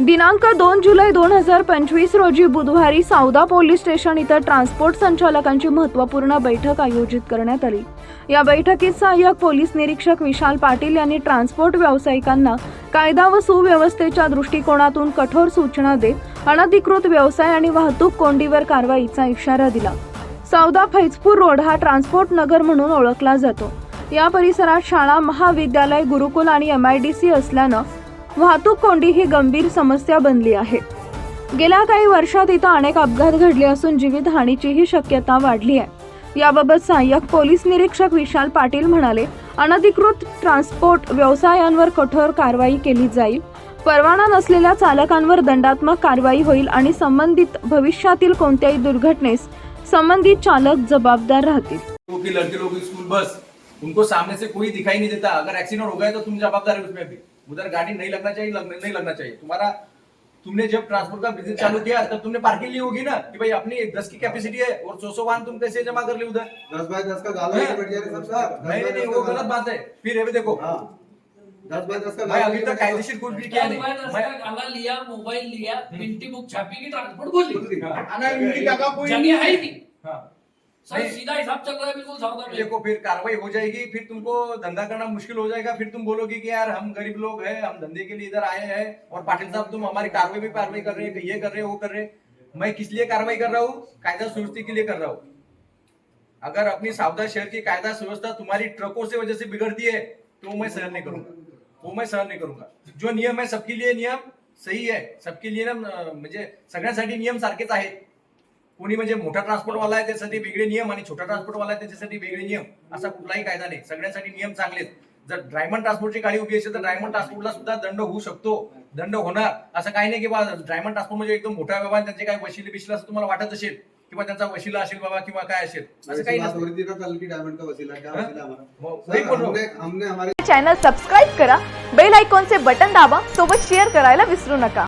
दिनांक दोन जुलै दोन हजार पंचवीस रोजी बुधवारी सावदा पोलीस स्टेशन इथं ट्रान्सपोर्ट संचालकांची महत्त्वपूर्ण बैठक आयोजित करण्यात आली. या बैठकीत सहाय्यक पोलीस निरीक्षक विशाल पाटील यांनी ट्रान्सपोर्ट व्यावसायिकांना कायदा व सुव्यवस्थेच्या दृष्टिकोनातून कठोर सूचना देत अनधिकृत व्यवसाय आणि वाहतूक कोंडीवर कारवाईचा इशारा दिला. सावदा फैजपूर रोड हा ट्रान्सपोर्ट नगर म्हणून ओळखला जातो. या परिसरात शाळा महाविद्यालय गुरुकुल आणि एम आय डी सी असल्यानं वाहतूक कोंडी ही गंभीर समस्या बनली आहे. गेल्या काही वर्षात इथं अनेक अपघात घडले असून जीवितहानीचीही शक्यता वाढली आहे. याबाबत सहाय्यक पोलीस निरीक्षक विशाल पाटील म्हणाले अनधिकृत ट्रान्सपोर्ट व्यवसायांवर कठोर कारवाई केली जाईल. परवाना नसलेल्या चालकांवर दंडात्मक कारवाई होईल आणि संबंधित भविष्यातील कोणत्याही दुर्घटनेस संबंधित चालक जबाबदार राहतील. लड़के लोग स्कूल बस उनको सामने से कोई दिखाई नहीं देता। अगर एक्सीडेंट हो गया तो तुम जवाबदार है हो उसमें भी। उधर गाड़ी नहीं लगना चाहिए लग, नहीं लगना चाहिए। तुम्हारा तुमने जब ट्रांसपोर्ट का बिजनेस चालू किया तब तुमने पार्किंग ली होगी ना कि भाई अपनी दस की कैपेसिटी है और सौ सौ वाहन तुम कैसे जमा कर ले उधर? दस बाय दस का गाला नहीं नहीं नहीं, वो गलत बात है। फिर ये भी देखो। हाँ। दस बाय दस का गाला अभी तक। कायदेशीर कुछ भी किया नहीं। मैं गाला लिया मोबाइल लिया प्रिंटिंग बुक छापी की ट्रांसपोर्ट बोली आना इनकी जगह कोई जगह है ही नहीं। हाँ। सर नहीं, सीधा हिसाब चल रहा है बिल्कुल सावधान रहिए। देखो फिर कार्रवाई हो जाएगी फिर तुमको धंधा करना मुश्किल हो जाएगा। फिर तुम बोलोगे कि यार हम गरीब लोग हैं हम धंधे के लिए इधर आए हैं और पाटिल साहब तुम हमारी कार्रवाई भी कार्रवाई कर रहे हैं ये कर रहे हैं वो कर रहे हैं। मैं किस लिए कार्रवाई कर रहा हूँ? कायदा सुव्यवस्था के लिए कर रहा हूँ। अगर अपनी सावधा शहर की कायदा सुव्यवस्था तुम्हारी ट्रकों से वजह से बिगड़ती है तो मैं सहन नहीं करूंगा। वो मैं सहन नहीं करूंगा। जो नियम है सबके लिए नियम सही आहे सबके लिए ना म्हणजे सगळ्यांसाठी नियम सारखेच आहेत। कोणी म्हणजे मोठा ट्रान्सपोर्टवाला आहे त्यासाठी वेगळे नियम आणि छोटा ट्रान्सपोर्टवाला आहे त्याच्यासाठी वेगळे नियम. असा कुठलाही कायदा नाही. सगळ्यांसाठी नियम चांगलेत जर ड्रायमंड ट्रान्सपोर्टची गाडी उभी असेल तर ड्रायमंड ट्रान्सपोर्टला सुद्धा दंड होऊ शकतो. दंड होणार. असं काही नाही की बा ड्रायमंड ट्रान्सपोर्ट म्हणजे एकदम मोठा व्यवहार त्यांचे काय वशिले बिशिले असं तुम्हाला वाटत असेल किंवा त्यांचा वशिला असेल बाबा किंवा काय असेल. असं ऐसी काही बात हो नसतं रही थी ना कल की डायमंड का वसीला क्या हाँ? वसीला हमारा वो- वही सर, बोल रहा हूँ। हमने हमने हमारे चॅनल सबस्क्राईब करा. बेल आयकॉनचे बटन दाबा. सोबत शेअर करायला विसरू नका.